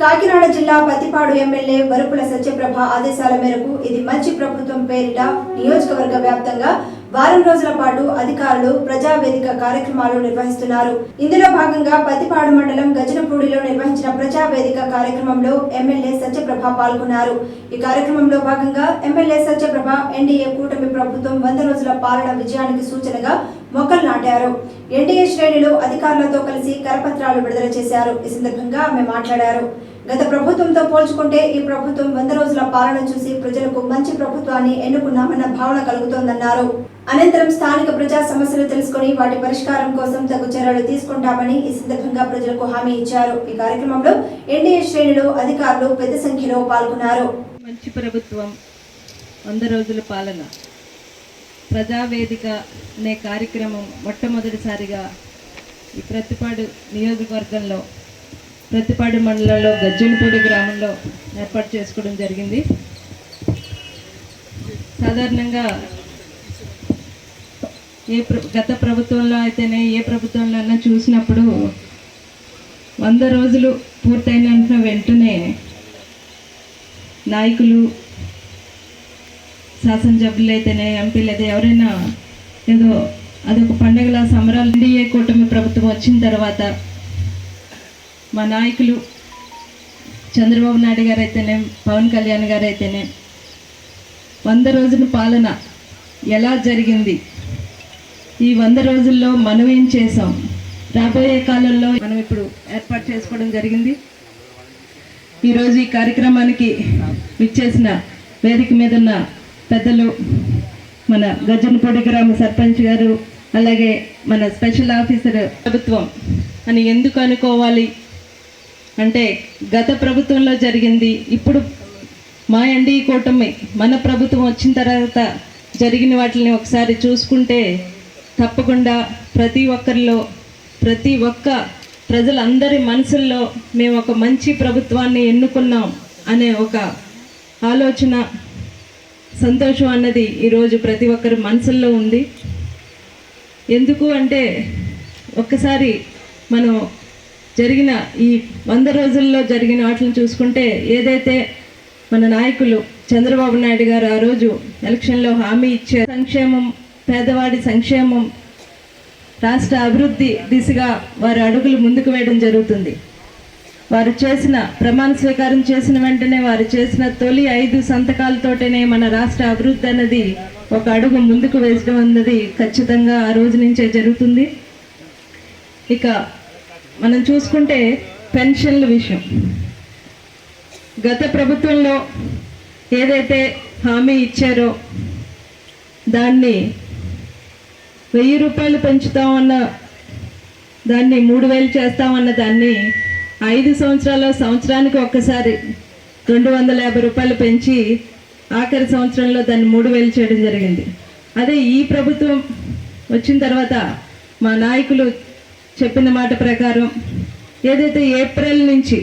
కాకినాడ జిల్లా పత్తిపాడు ఎమ్మెల్యే వరుపుల సత్యప్రభ ఆదేశాల మేరకు ఇది మంచి ప్రభుత్వం పేరిట నియోజకవర్గ వ్యాప్తంగా వారం రోజుల పాటు అధికారులు ప్రజావేదిక కార్యక్రమాలు నిర్వహిస్తున్నారు. ఇందులో భాగంగా పత్తిపాడు మండలం గజనపూడిలో నిర్వహించిన ప్రజావేదిక కార్యక్రమంలో ఎమ్మెల్యే సత్యప్రభ పాల్గొన్నారు. ఈ కార్యక్రమంలో భాగంగా ఎమ్మెల్యే సత్యప్రభ ఎన్డీఏ కూటమి ప్రభుత్వం వంద రోజుల పాలన విజయానికి సూచనగా మొక్కలు నాటారు. ఎన్డీఏ శ్రేణులు అధికారులతో కలిసి కరపత్రాలు విడుదల చేశారు. ఈ సందర్భంగా ఆమె మాట్లాడారు. గత ప్రభుత్వంతో పోల్చుకుంటే ఈ ప్రభుత్వం వంద రోజుల పాలన చూసి ప్రజలకు మంచి ప్రభుత్వాన్ని ఎన్నుకున్నామన్న భావన కలుగుతోందన్నారు. అనంతరం స్థానిక ప్రజా సమస్యలు తెలుసుకుని వాటి పరిష్కారం కోసం తగు చర్యలు తీసుకుంటామని ఈ సందర్భంగా ప్రజలకు హామీ ఇచ్చారు. ఈ కార్యక్రమంలో ఎన్డీఏ శ్రేణులు అధికారులు పెద్ద సంఖ్యలో పాల్గొన్నారు. మంచి ప్రభుత్వం వంద రోజుల పాలన. ప్రజావేదిక అనే కార్యక్రమం మొట్టమొదటిసారిగా ఈ ప్రతిపాడు నియోజకవర్గంలో ప్రతిపాడు మండలంలో గజ్జనపూడి గ్రామంలో ఏర్పాటు చేసుకోవడం జరిగింది. సాధారణంగా ఏ గత ప్రభుత్వంలో అయితేనే ఏ ప్రభుత్వంలో అయినా చూసినప్పుడు వంద రోజులు పూర్తయిన వెంటనే నాయకులు శాసనసభ్యులు అయితేనే ఎంపీలు అయితే ఎవరైనా ఏదో అదొక పండగల సంబరాలు ఎన్డీఏ కూటమి ప్రభుత్వం వచ్చిన తర్వాత మా నాయకులు చంద్రబాబు నాయుడు గారు అయితేనే పవన్ కళ్యాణ్ గారు అయితేనే వంద రోజుల పాలన ఎలా జరిగింది? ఈ వంద రోజుల్లో మనం ఏం చేసాం రాబోయే కాలంలో మనం ఇప్పుడు ఏర్పాటు చేసుకోవడం జరిగింది. ఈరోజు ఈ కార్యక్రమానికి విచ్చేసిన వేదిక మీద ఉన్న పెద్దలు మన గజనపూడి గ్రామ సర్పంచ్ గారు అలాగే మన స్పెషల్ ఆఫీసర్ ప్రభుత్వం. అని ఎందుకు అనుకోవాలి? అంటే గత ప్రభుత్వంలో జరిగింది ఇప్పుడు మా ఎండి కూటమి మన ప్రభుత్వం వచ్చిన తర్వాత జరిగిన వాటిని ఒకసారి చూసుకుంటే తప్పకుండా ప్రతి ఒక్కరిలో ప్రతి ఒక్క ప్రజలందరి మనసుల్లో మేము ఒక మంచి ప్రభుత్వాన్ని ఎన్నుకున్నాం అనే ఒక ఆలోచన సంతోషం అన్నది ఈరోజు ప్రతి ఒక్కరి మనసుల్లో ఉంది. ఎందుకు అంటే ఒక్కసారి మనం జరిగిన ఈ వంద రోజుల్లో జరిగిన వాటిని చూసుకుంటే ఏదైతే మన నాయకులు చంద్రబాబు నాయుడు గారు ఆ రోజు ఎలక్షన్లో హామీ ఇచ్చే సంక్షేమం పేదవాడి సంక్షేమం రాష్ట్ర అభివృద్ధి దిశగా వారి అడుగులు ముందుకు వేయడం జరుగుతుంది. వారు చేసిన ప్రమాణ స్వీకారం చేసిన వెంటనే వారు చేసిన తొలి ఐదు సంతకాలతోటనే మన రాష్ట్ర అభివృద్ధి అన్నది ఒక అడుగు ముందుకు వేసడం అన్నది ఖచ్చితంగా ఆ రోజు నుంచే జరుగుతుంది. ఇక మనం చూసుకుంటే పెన్షన్ల విషయం. గత ప్రభుత్వంలో ఏదైతే హామీ ఇచ్చారో దాన్ని వెయ్యి రూపాయలు పెంచుతామన్న దాన్ని మూడు వేలు చేస్తామన్న దాన్ని ఐదు సంవత్సరాల సంవత్సరానికి ఒక్కసారి రెండు వందల యాభై రూపాయలు పెంచి ఆఖరి సంవత్సరంలో దాన్ని మూడు వేలు చేయడం జరిగింది. అదే ఈ ప్రభుత్వం వచ్చిన తర్వాత మా నాయకులు చెప్పిన మాట ప్రకారం ఏదైతే ఏప్రిల్ నుంచి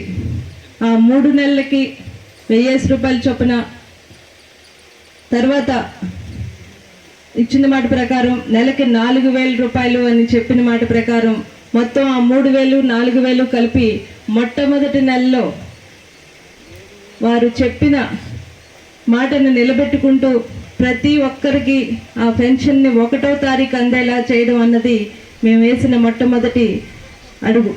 ఆ మూడు నెలలకి వెయ్యేసి రూపాయలు చొప్పున తర్వాత ఇచ్చిన మాట ప్రకారం నెలకి నాలుగు వేల రూపాయలు అని చెప్పిన మాట ప్రకారం మొత్తం ఆ మూడు వేలు నాలుగు వేలు కలిపి మొట్టమొదటి నెలలో వారు చెప్పిన మాటను నిలబెట్టుకుంటూ ప్రతి ఒక్కరికి ఆ పెన్షన్ని ఒకటో తారీఖు అందేలా చేయడం అన్నది మేము వేసిన మొట్టమొదటి అడుగు.